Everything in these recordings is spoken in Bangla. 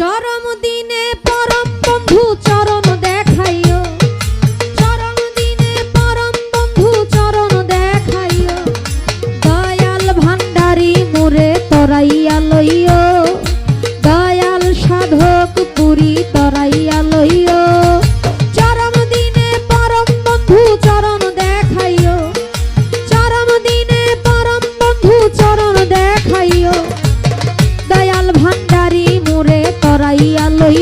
চরম দিনে পরম বন্ধু চরম পাইয়া লই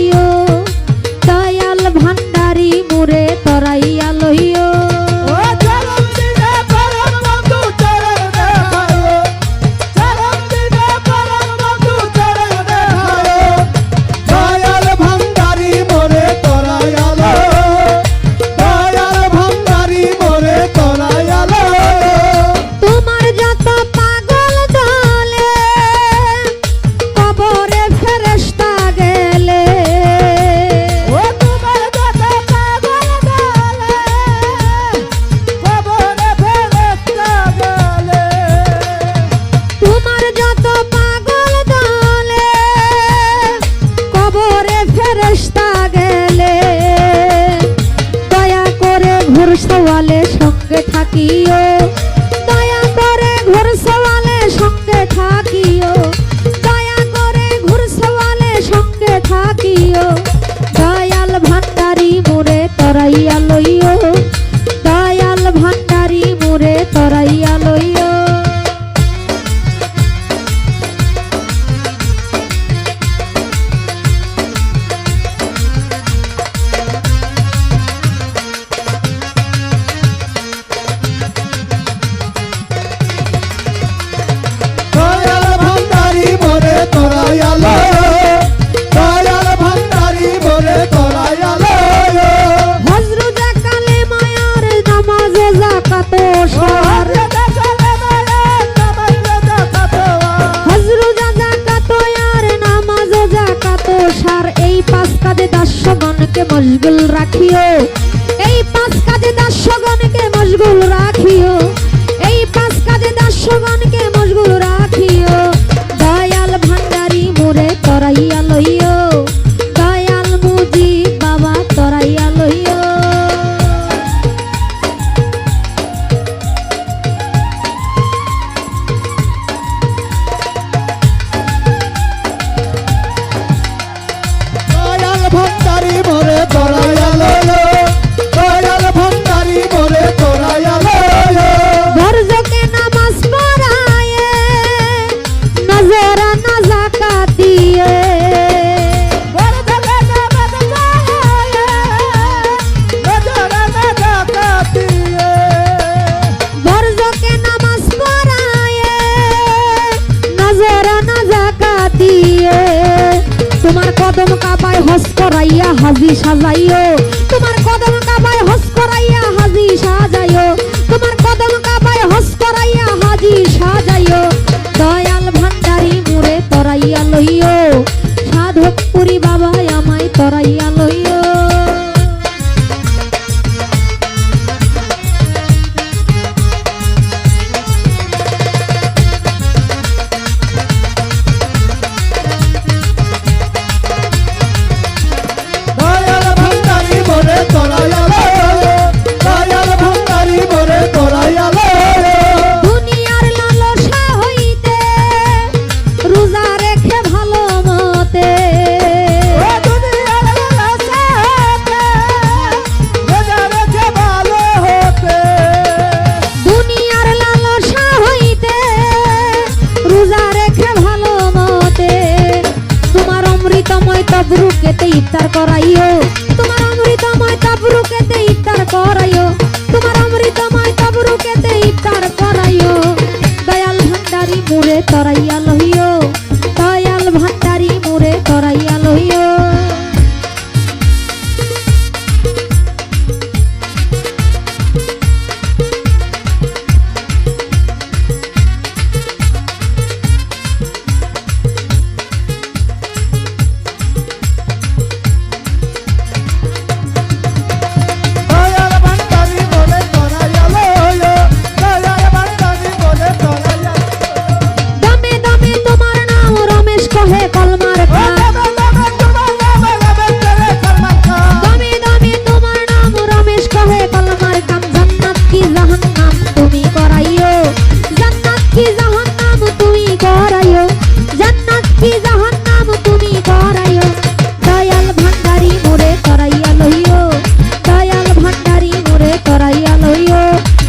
গেলে। দয়া করে ঘুর সওয়ালে সঙ্গে থাকিও। দিয়ে। তোমার কদম কাবায় হস করাইয়া হাজি সাজাইও। তোমার কদম কাবায় হস করাইয়া হাজি সাজাইও। তোমার কদম কাবায় হস করাইয়া হাজি রোজা রেখে ভালো মতে। তোমার অমৃতময় তবরুকেতে ইফতার করাইও। তোমার অমৃতময় তবরুকেতে ইফতার করাইও। তোমার অমৃতময় তবরুকেতে ইফতার করাইও। দয়াল ভান্ডারি মুরে তরাই Hello, yo.